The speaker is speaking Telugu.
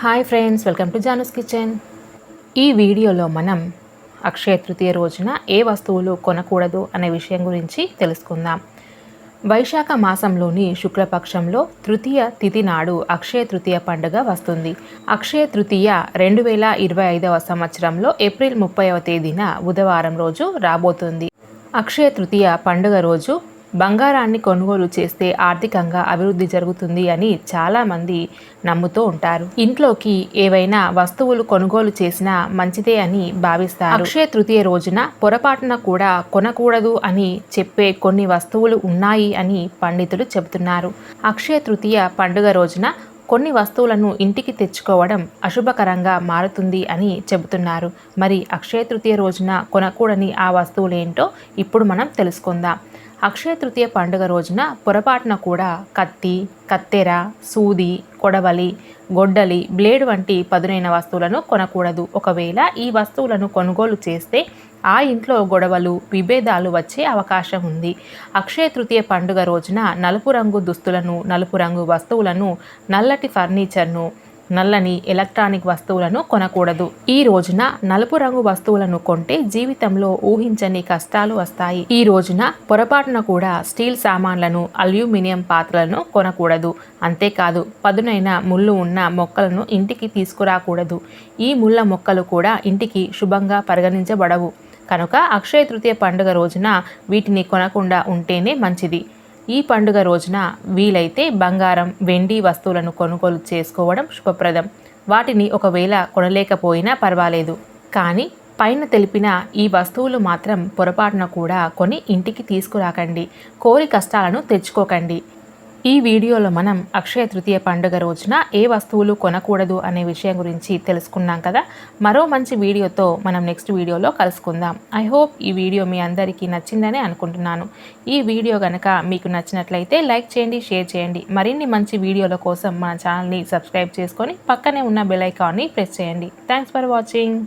హాయ్ ఫ్రెండ్స్ వెల్కమ్ టు జానస్ కిచెన్. ఈ వీడియోలో మనం అక్షయ తృతీయ రోజున ఏ వస్తువులు కొనకూడదు అనే విషయం గురించి తెలుసుకుందాం. వైశాఖ మాసంలోని శుక్లపక్షంలో తృతీయ తిథి నాడు అక్షయ తృతీయ పండుగ వస్తుంది. అక్షయ తృతీయ రెండు వేల ఇరవై ఐదవ సంవత్సరంలో ఏప్రిల్ ముప్పైవ తేదీన బుధవారం రోజు రాబోతుంది. అక్షయ తృతీయ పండుగ రోజు బంగారాన్ని కొనుగోలు చేస్తే ఆర్థికంగా అభివృద్ధి జరుగుతుంది అని చాలామంది నమ్ముతూ ఉంటారు. ఇంట్లోకి ఏవైనా వస్తువులు కొనుగోలు చేసినా మంచిదే అని భావిస్తారు. అక్షయ తృతీయ రోజున పొరపాటున కూడా కొనకూడదు అని చెప్పే కొన్ని వస్తువులు ఉన్నాయి అని పండితులు చెబుతున్నారు. అక్షయ తృతీయ పండుగ రోజున కొన్ని వస్తువులను ఇంటికి తెచ్చుకోవడం అశుభకరంగా మారుతుంది అని చెబుతున్నారు. మరి అక్షయ తృతీయ రోజున కొనకూడని ఆ వస్తువులేంటో ఇప్పుడు మనం తెలుసుకుందాం. అక్షయ తృతీయ పండుగ రోజున పొరపాటున కూడా కత్తి కత్తెర సూది కొడవలి గొడ్డలి బ్లేడ్ వంటి పదునైన వస్తువులను కొనకూడదు. ఒకవేళ ఈ వస్తువులను కొనుగోలు చేస్తే ఆ ఇంట్లో గొడవలు విభేదాలు వచ్చే అవకాశం ఉంది. అక్షయ తృతీయ పండుగ రోజున నలుపు రంగు దుస్తులను నలుపు రంగు వస్తువులను నల్లటి ఫర్నిచర్ను నల్లని ఎలక్ట్రానిక్ వస్తువులను కొనకూడదు. ఈ రోజున నలుపు రంగు వస్తువులను కొంటే జీవితంలో ఊహించని కష్టాలు వస్తాయి. ఈ రోజున పొరపాటున కూడా స్టీల్ సామాన్లను అల్యూమినియం పాత్రలను కొనకూడదు. అంతేకాదు పదునైన ముళ్ళు ఉన్న మొక్కలను ఇంటికి తీసుకురాకూడదు. ఈ ముళ్ళ మొక్కలు కూడా ఇంటికి శుభంగా పరిగణించబడవు. కనుక అక్షయ తృతీయ పండుగ రోజున వీటిని కొనకుండా ఉంటేనే మంచిది. ఈ పండుగ రోజున వీలైతే బంగారం వెండి వస్తువులను కొనుగోలు చేసుకోవడం శుభప్రదం. వాటిని ఒకవేళ కొనలేకపోయినా పర్వాలేదు. కానీ పైన తెలిపిన ఈ వస్తువులు మాత్రం పొరపాటున కూడా కొని ఇంటికి తీసుకురాకండి. కోరి కష్టాలను తెచ్చుకోకండి. ఈ వీడియోలో మనం అక్షయ తృతీయ పండుగ రోజున ఏ వస్తువులు కొనకూడదు అనే విషయం గురించి తెలుసుకున్నాం కదా? మరో మంచి వీడియోతో మనం నెక్స్ట్ వీడియోలో కలుసుకుందాం. ఐ హోప్ ఈ వీడియో మీ అందరికీ నచ్చిందని అనుకుంటున్నాను. ఈ వీడియో కనుక మీకు నచ్చినట్లయితే లైక్ చేయండి షేర్ చేయండి. మరిన్ని మంచి వీడియోల కోసం మన ఛానల్ని సబ్స్క్రైబ్ చేసుకొని పక్కనే ఉన్న బెల్ ఐకాన్ని ప్రెస్ చేయండి. Thanks for watching